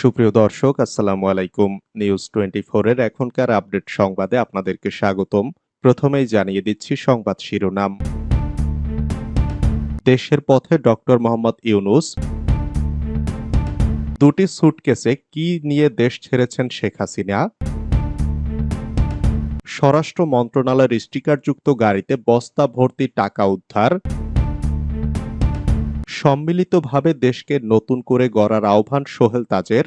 সুপ্রিয় দর্শক, আসসালামু আলাইকুম। নিউজ টোয়েন্টি এর এখনকার আপডেট সংবাদে আপনাদেরকে স্বাগতম। প্রথমেই জানিয়ে দিচ্ছি সংবাদ শিরোনাম। দেশের পথে ডক্টর মোহাম্মদ ইউনুস। দুটি সুটকেসে কি নিয়ে দেশ ছেড়েছেন শেখ হাসিনা? স্বরাষ্ট্র মন্ত্রণালয়ের স্টিকারযুক্ত গাড়িতে বস্তা ভর্তি টাকা উদ্ধার। সম্মিলিতভাবে দেশকে নতুন করে গড়ার আহ্বান সোহেল তাজের।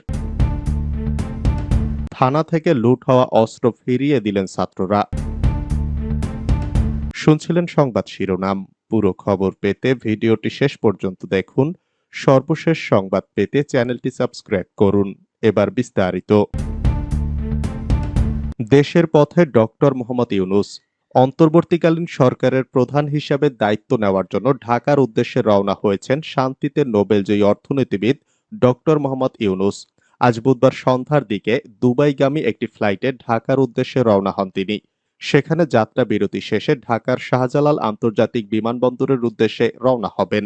থানা থেকে লুট হওয়া অস্ত্র ফিরিয়ে দিলেন ছাত্ররা। শুনছিলেন সংবাদ শিরোনাম। পুরো খবর পেতে ভিডিওটি শেষ পর্যন্ত দেখুন। সর্বশেষ সংবাদ পেতে চ্যানেলটি সাবস্ক্রাইব করুন। এবার বিস্তারিত। দেশের পথে ডক্টর মোহাম্মদ ইউনুস অন্তর্বর্তীকালীন সরকারের প্রধান হিসাবে দায়িত্ব নেওয়ার জন্য ঢাকার উদ্দেশ্যে রওনা হয়েছেন শান্তিতে নোবেলজয়ী অর্থনীতিবিদ ডক্টর মোহাম্মদ ইউনুস। আজ বুধবার সন্ধ্যার দিকে দুবাইগামী একটি ফ্লাইটে ঢাকার উদ্দেশ্যে রওনা হন তিনি। সেখানে যাত্রা বিরতি শেষে ঢাকার শাহজালাল আন্তর্জাতিক বিমানবন্দরের উদ্দেশ্যে রওনা হবেন।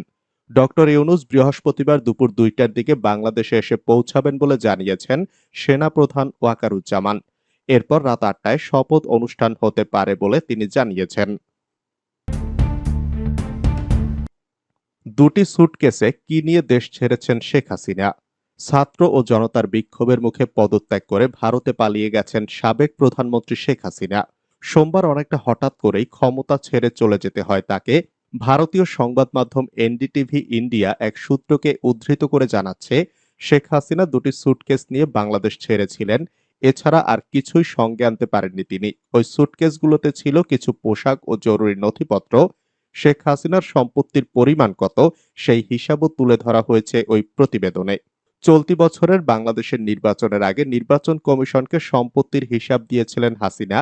ডক্টর ইউনুস বৃহস্পতিবার দুপুর দুইটার দিকে বাংলাদেশে এসে পৌঁছাবেন বলে জানিয়েছেন সেনাপ্রধান ওয়াকারুজ্জামান। এরপর রাত আটটায় শপথ অনুষ্ঠান হতে পারে বলে তিনি জানিয়েছেন। দুটি সুটকেসে কি নিয়ে দেশ ছেড়েছেন শেখ হাসিনা? ছাত্র ও জনতার বিক্ষোভের মুখে পদত্যাগ করে ভারতে পালিয়ে গেছেন সাবেক প্রধানমন্ত্রী শেখ হাসিনা। সোমবার অনেকটা হঠাৎ করেই ক্ষমতা ছেড়ে চলে যেতে হয় তাকে। ভারতীয় সংবাদ মাধ্যম এনডিটিভি ইন্ডিয়া এক সূত্রকে উদ্ধৃত করে জানাচ্ছে, শেখ হাসিনা দুটি সুটকেস নিয়ে বাংলাদেশ ছেড়েছিলেন এছাড়া আর কিছুই সঙ্গে আনতে পারেননি তিনি। ওই সুটকেসগুলোতে ছিল কিছু পোশাক ও জরুরি নথিপত্র। শেখ হাসিনার সম্পত্তির পরিমাণ কত, সেই হিসাবও তুলে ধরা হয়েছে ওই প্রতিবেদনে। চলতি বছরের বাংলাদেশের নির্বাচনের আগে নির্বাচন কমিশনকে সম্পত্তির হিসাব দিয়েছিলেন হাসিনা।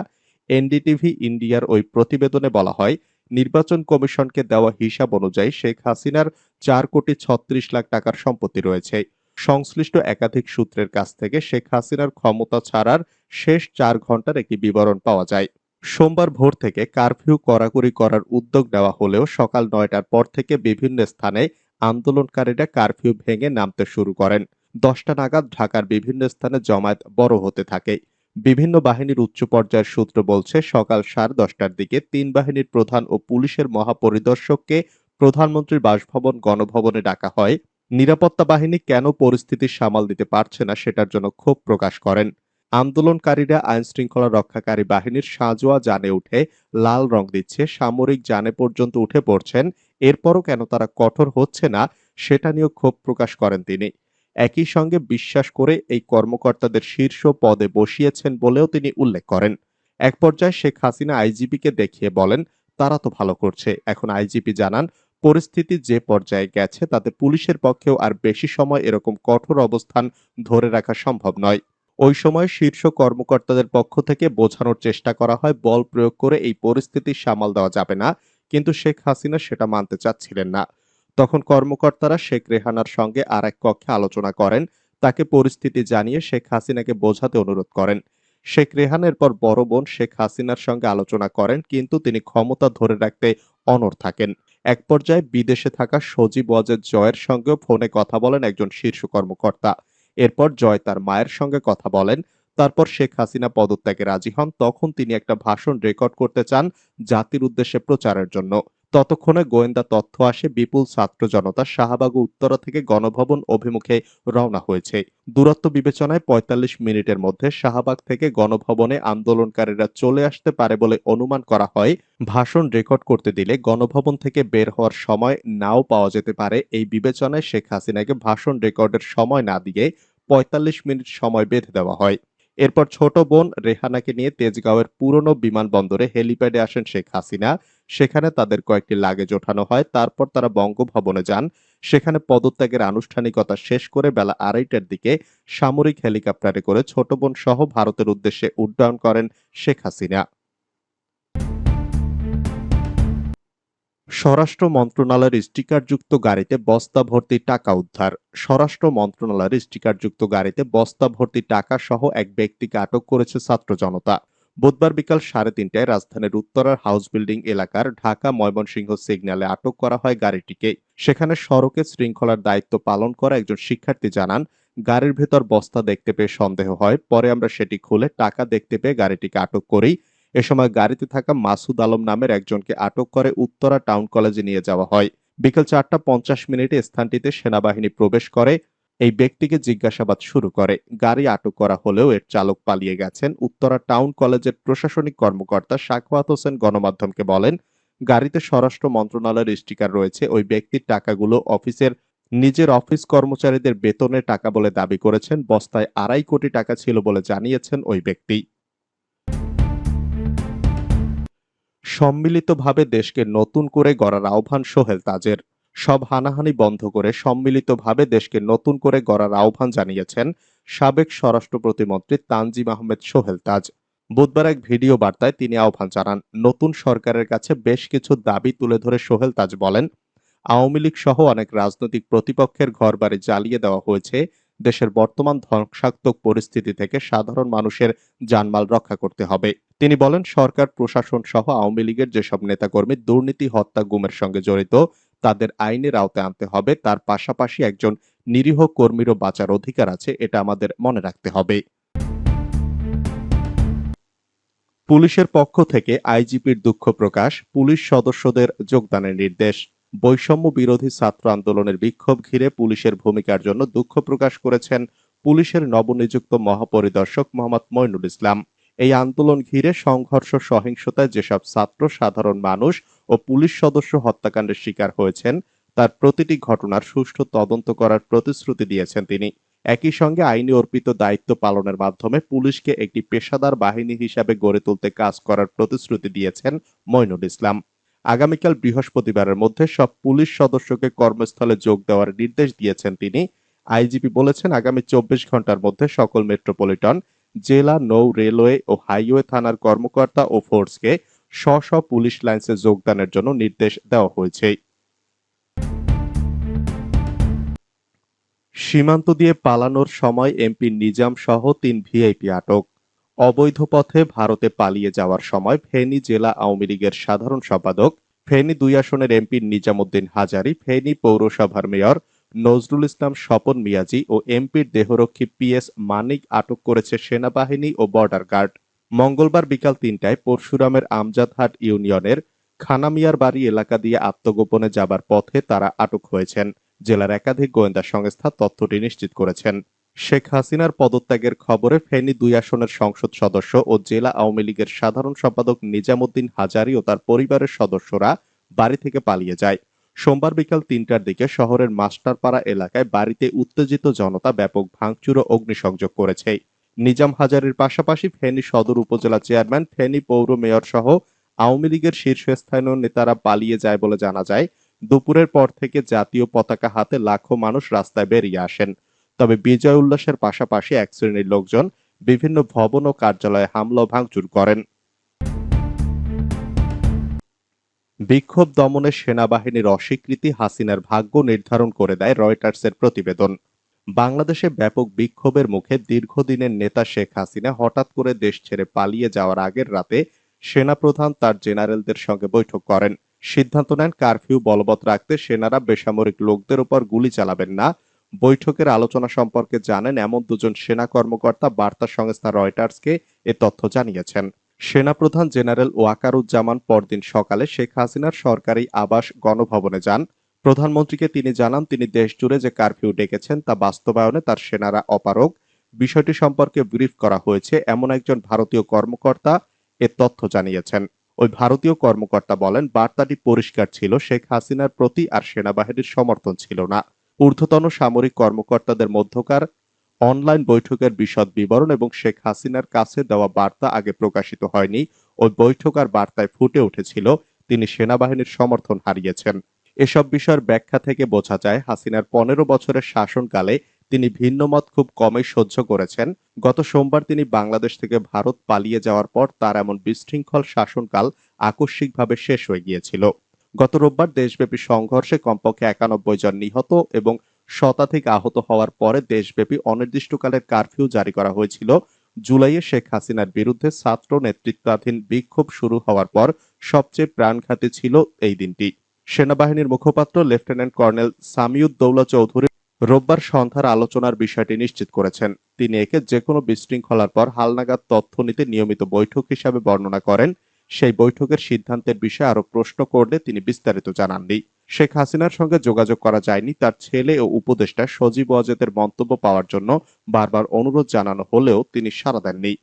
এনডিটিভি ইন্ডিয়ার ওই প্রতিবেদনে বলা হয়, নির্বাচন কমিশনকে দেওয়া হিসাব অনুযায়ী শেখ হাসিনার চার কোটি ছত্রিশ লাখ টাকার সম্পত্তি রয়েছে। সংশ্লিষ্ট একাধিক সূত্রের কাছ থেকে শেখ হাসিনার ক্ষমতা ছাড়ার শেষ চার ঘণ্টার একটি বিবরণ পাওয়া যায়। সোমবার ভোর থেকে কারফিউ কড়াকড়ি করার উদ্যোগ নেওয়া হলেও সকাল নয়টার পর থেকে বিভিন্ন স্থানে আন্দোলনকারীরা কারফিউ ভেঙে নামতে শুরু করেন। দশটা নাগাদ ঢাকার বিভিন্ন স্থানে জমায়েত বড় হতে থাকে। বিভিন্ন বাহিনীর উচ্চ পর্যায়ের সূত্র বলছে, সকাল সাড়ে দশটার দিকে তিন বাহিনীর প্রধান ও পুলিশের মহাপরিদর্শককে প্রধানমন্ত্রীর বাসভবন গণভবনে ডাকা হয়। নিরাপত্তা বাহিনী কেন পরিস্থিতি সামাল দিতে পারছে না সেটার জন্য ক্ষোভ প্রকাশ করেন। আন্দোলনকারীরা আইন শৃঙ্খলা রক্ষাকারী বাহিনীর সাঁজোয়া জানে উঠে, লাল রং দিচ্ছে, সামরিক জানে পর্যন্ত উঠে পড়ছেন, এরপরও কেন তারা কঠোর হচ্ছে না সেটা নিয়েও ক্ষোভ প্রকাশ করেন তিনি। একই সঙ্গে বিশ্বাস করে এই কর্মকর্তাদের শীর্ষ পদে বসিয়েছেন বলেও তিনি উল্লেখ করেন। এক পর্যায়ে শেখ হাসিনা আইজিপিকে দেখিয়ে বলেন, তারা তো ভালো করছে। এখন আইজিপি জানান পরিস্থিতি যে পর্যায়ে গেছে, তাতে পুলিশের পক্ষেও আর বেশি সময় এরকম কঠোর অবস্থান ধরে রাখা সম্ভব নয়। ওই সময় শীর্ষ কর্মকর্তাদের পক্ষ থেকে বোঝানোর চেষ্টা করা হয়, বল প্রয়োগ করে এই পরিস্থিতি সামাল দেওয়া যাবে না, কিন্তু শেখ হাসিনা সেটা মানতে চাচ্ছিলেন না। তখন কর্মকর্তারা শেখ রেহানার সঙ্গে আর এক কক্ষে আলোচনা করেন, তাকে পরিস্থিতি জানিয়ে শেখ হাসিনাকে বোঝাতে অনুরোধ করেন। শেখ রেহানের পর বড় বোন শেখ হাসিনার সঙ্গে আলোচনা করেন, কিন্তু তিনি ক্ষমতা ধরে রাখতে অনড় থাকেন। এক পর্যায়ে বিদেশে থাকা সজীব ওয়াজেদ জয়ের সঙ্গে ফোনে কথা বলেন একজন শীর্ষ কর্মকর্তা। এরপর জয় তার মায়ের সঙ্গে কথা বলেন। তারপর শেখ হাসিনা পদত্যাগে রাজি হন। তখন তিনি একটা ভাষণ রেকর্ড করতে চান জাতির উদ্দেশ্যে প্রচারের জন্য। ততক্ষণে গোয়েন্দা তথ্য আসে বিপুল ছাত্র জনতা শাহবাগ উত্তরা থেকে গণভবন অভিমুখে রওনা হয়েছে। দূরত্ব বিবেচনায় ৪৫ মিনিটের মধ্যে শাহবাগ থেকে গণভবনে আন্দোলনকারীরা চলে আসতে পারে বলে অনুমান করা হয়। ভাষণ রেকর্ড করতে দিলে গণভবন থেকে বের হওয়ার সময় নাও পাওয়া যেতে পারে এই বিবেচনায় শেখ হাসিনাকে ভাষণ রেকর্ডের সময় না দিয়ে ৪৫ মিনিট সময় বেঁধে দেওয়া হয়। এরপর ছোট বোন রেহানাকে নিয়ে তেজগাঁওয়ের পুরনো বিমানবন্দরে হেলিপ্যাডে আসেন শেখ হাসিনা। সেখানে তাদের কয়েকটি লাগেজ ওঠানো হয়। তারপর তারা বঙ্গভবনে যান। সেখানে পদত্যাগের আনুষ্ঠানিকতা শেষ করে বেলা আড়াইটার দিকে সামরিক হেলিকপ্টারে করে ছোট বোন সহ ভারতের উদ্দেশ্যে উড্ডয়ন করেন শেখ হাসিনা। স্বরাষ্ট্র মন্ত্রণালয়ের স্টিকারযুক্ত গাড়িতে বস্তা ভর্তি টাকা উদ্ধার। স্বরাষ্ট্র মন্ত্রণালয়ের স্টিকারযুক্ত গাড়িতে বস্তা ভর্তি টাকা সহ এক ব্যক্তিকে আটক করেছে ছাত্র জনতা। বুধবার বিকাল সাড়ে তিনটায় রাজধানীর উত্তরার হাউস বিল্ডিং এলাকার ঢাকা ময়মনসিংহ সিগন্যালে আটক করা হয় গাড়িটিকে। সেখানে সড়কে শৃঙ্খলার দায়িত্ব পালন করা একজন শিক্ষার্থী জানান, গাড়ির ভেতর বস্তা দেখতে পেয়ে সন্দেহ হয়। পরে আমরা সেটি খুলে টাকা দেখতে পেয়ে গাড়িটিকে আটক করি। এ সময় গাড়িতে থাকা মাসুদ আলম নামের একজনকে আটক করে উত্তরা টাউন কলেজে নিয়ে যাওয়া হয়। বিকেল চারটা পঞ্চাশ মিনিটে স্থানটিতে সেনাবাহিনী প্রবেশ করে। এই ব্যক্তিকে জিজ্ঞাসাবাদ শুরু করে। গাড়ি আটক করা হলেও এর চালক পালিয়ে গেছেন। উত্তরা টাউন কলেজের প্রশাসনিক কর্মকর্তা সাখওয়াত হোসেন গণমাধ্যমকে বলেন, গাড়িতে স্বরাষ্ট্র মন্ত্রণালয়ের স্টিকার রয়েছে। ওই ব্যক্তির টাকাগুলো অফিসের নিজের অফিস কর্মচারীদের বেতনে টাকা বলে দাবি করেছেন। বস্তায় আড়াই কোটি টাকা ছিল বলে জানিয়েছেন ওই ব্যক্তি। সম্মিলিতভাবে দেশকে নতুন করে গড়ার আহ্বান সোহেল তাজের। সব হানাহানি বন্ধ করে সম্মিলিতভাবে দেশকে নতুন করে গড়ার আহ্বান জানিয়েছেন সাবেক স্বরাষ্ট্র প্রতিমন্ত্রী তানজিম আহমেদ সোহেল তাজ। বুধবার এক ভিডিও বার্তায় তিনি আহ্বান জানান, নতুন সরকারের কাছে বেশ কিছু দাবি তুলে ধরে সোহেল তাজ বলেন, আওয়ামী লীগ সহ অনেক রাজনৈতিক প্রতিপক্ষের ঘরবাড়ি জ্বালিয়ে দেওয়া হয়েছে, দেশের বর্তমান ধ্বংসাত্মক পরিস্থিতি থেকে সাধারণ মানুষের জানমাল রক্ষা করতে হবে। তিনি বলেন, সরকার, প্রশাসন সহ আওয়ামী লীগের যেসব নেতাকর্মী দুর্নীতি, হত্যা, গুমের সঙ্গে জড়িত তাদের আইনের আওতায় আনতে হবে। তার পাশাপাশি একজন নিরীহ কর্মীরও বাঁচার অধিকার আছে, এটা আমাদের মনে রাখতে হবে। পুলিশের পক্ষ থেকে আইজিপির দুঃখ প্রকাশ, পুলিশ সদস্যদের যোগদানের নির্দেশ। বৈষম্য বিরোধী ছাত্র আন্দোলনের বিক্ষোভ ঘিরে পুলিশের ভূমিকার জন্য দুঃখ প্রকাশ করেছেন পুলিশের নবনিযুক্ত মহাপরিদর্শক মোহাম্মদ মইনুল ইসলাম। এই আন্দোলন ঘিরে সংঘর্ষ, সহিংসতায় যেসব ছাত্র, সাধারণ মানুষ ও পুলিশ সদস্য হত্যাকাণ্ডের শিকার হয়েছেন, তার প্রতিটি ঘটনার সুষ্ঠু তদন্ত করার প্রতিশ্রুতি দিয়েছেন তিনি। একই সঙ্গে আইনি অর্পিত দায়িত্ব পালনের মাধ্যমে পুলিশকে একটি পেশাদার বাহিনী হিসাবে গড়ে তুলতে কাজ করার প্রতিশ্রুতি দিয়েছেন মইনুল ইসলাম। আগামীকাল বৃহস্পতিবারের মধ্যে সব পুলিশ সদস্যকে কর্মস্থলে যোগ দেওয়ার নির্দেশ দিয়েছেন তিনি। আইজিপি বলেছেন, আগামী চব্বিশ ঘণ্টার মধ্যে সকল মেট্রোপলিটন জেলা, নৌ, রেলওয়ে ও হাইওয়ে থানার কর্মকর্তা ও ফোর্সকে স্ব স্ব পুলিশ লাইন্সে যোগদানের জন্য নির্দেশ দেওয়া হয়েছে। সীমান্ত দিয়ে পালানোর সময় এমপি নিজাম সহ তিন ভিআইপি আটক। অবৈধ পথে ভারতে পালিয়ে যাওয়ার সময় ফেনী জেলা আওয়ামী লীগের সাধারণ সম্পাদক, ফেনী দুই আসনের এমপি নিজামুদ্দিন হাজারি, ফেনী পৌরসভার মেয়র নজরুল ইসলাম, স্বপন মিয়াজি ও এমপির দেহরক্ষী পিএস মানিক আটক করেছে সেনাবাহিনী ও বর্ডার গার্ড। মঙ্গলবার বিকাল তিনটায় পরশুরামের আমজাদহাট ইউনিয়নের খানামিয়ার বাড়ি এলাকা দিয়ে আত্মগোপনে যাবার পথে তারা আটক হয়েছেন। জেলার একাধিক গোয়েন্দা সংস্থা তথ্যটি নিশ্চিত করেছেন। শেখ হাসিনার পদত্যাগের খবরে ফেনী দুই আসনের সংসদ সদস্য ও জেলা আওয়ামী লীগের সাধারণ সম্পাদক নিজামুদ্দিন হাজারি ও তার পরিবারের সদস্যরা বাড়ি থেকে পালিয়ে যায়। সোমবার বিকাল তিনটার দিকে শহরের মাস্টারপাড়া এলাকায় বাড়িতে উত্তেজিত জনতা ব্যাপক ভাঙচুর ও অগ্নিসংযোগ করেছে। নিজাম হাজারির পাশাপাশি ফেনী সদর উপজেলা চেয়ারম্যান, ফেনী পৌর মেয়র সহ আওয়ামী লীগের শীর্ষস্থানীয় নেতারা পালিয়ে যায় বলে জানা যায়। দুপুরের পর থেকে জাতীয় পতাকা হাতে লাখো মানুষ রাস্তায় বেরিয়ে আসেন। তবে বিজয় উল্লাসের পাশাপাশি এক শ্রেণির লোকজন বিভিন্ন ভবন ও কার্যালয়ে হামলা ভাঙচুর করেন। বিক্ষোভ দমনে সেনাবাহিনীর অস্বীকৃতি হাসিনার ভাগ্য নির্ধারণ করে দেয় রয়টার্সের প্রতিবেদন। বাংলাদেশে ব্যাপক বিক্ষোভের মুখে দীর্ঘদিনের নেতা শেখ হাসিনা হঠাৎ করে দেশ ছেড়ে পালিয়ে যাওয়ার আগের রাতে সেনাপ্রধান তার জেনারেলদের সঙ্গে বৈঠক করেন। সিদ্ধান্ত নেন কারফিউ বলবৎ রাখতে সেনারা বেসামরিক লোকদের উপর গুলি চালাবেন না। বৈঠকের আলোচনা সম্পর্কে জানেন এমন দুজন সেনা কর্মকর্তা বার্তা সংস্থা রয়টার্সকে এ তথ্য জানিয়েছেন। সেনাপ্রধান জেনারেল ওয়াকারুজ্জামান পরদিন সকালে শেখ হাসিনার সরকারি আবাস গণভবনে যান। প্রধানমন্ত্রীকে তিনি জানান, তিনি দেশ জুড়ে যে কারফিউ ডেকেছেন তা বাস্তবায়নে তার সেনারা অপারগ। বিষয়টি সম্পর্কে ব্রিফ করা হয়েছে, এমন একজন ভারতীয় কর্মকর্তা এ তথ্য জানিয়েছেন। ওই ভারতীয় কর্মকর্তা বলেন, বার্তাটি পরিষ্কার ছিল, শেখ হাসিনার প্রতি আর সেনাবাহিনীর সমর্থন ছিল না। ঊর্ধ্বতন সামরিক কর্মকর্তাদের মধ্যকার অনলাইন বৈঠকের বিশদ বিবরণ এবং শেখ হাসিনার কাছে দেওয়া বার্তা আগে প্রকাশিত হয়নি ওই বৈঠক আর বার্তায় ফুটে উঠেছিল, তিনি সেনাবাহিনীর সমর্থন হারিয়েছেন। এসব বিষয়ের ব্যাখ্যা থেকে বোঝা যায়, হাসিনার পনেরো বছরের শাসনকালে তিনি ভিন্নমত খুব কমই সহ্য করেছেন। গত সোমবার তিনি বাংলাদেশ থেকে ভারত পালিয়ে যাওয়ার পর তার এমন বিশৃঙ্খল শাসনকাল আকস্মিকভাবে শেষ হয়ে গিয়েছিল। গত রোববার দেশব্যাপী সংঘর্ষে কমপক্ষে একানব্বই জন নিহত এবং শতাধিক আহত হওয়ার পরে দেশব্যাপী অনির্দিষ্টকালের কারফিউ জারি করা হয়েছিল। জুলাইয়ে শেখ হাসিনার বিরুদ্ধে ছাত্র নেতৃত্বাধীন বিক্ষোভ শুরু হওয়ার পর সবচেয়ে প্রাণঘাতী ছিল এই দিনটি। সেনাবাহিনীর মুখপাত্র লেফটেন্যান্ট কর্নেল সামিউদ্দৌলা চৌধুরী রোববার সন্ধ্যার আলোচনার বিষয়টি নিশ্চিত করেছেন। তিনি একে যে কোনো বিশৃঙ্খলার পর হালনাগাদ তথ্য নিতে নিয়মিত বৈঠক হিসাবে বর্ণনা করেন। সেই বৈঠকের সিদ্ধান্তের বিষয়ে আরও প্রশ্ন করলে তিনি বিস্তারিত জানাননি। শেখ হাসিনার সঙ্গে যোগাযোগ করা যায়নি। তার ছেলে ও উপদেষ্টা সজীব ওয়াজেদের মন্তব্য পাওয়ার জন্য বারবার অনুরোধ জানানো হলেও তিনি সাড়া দেননি।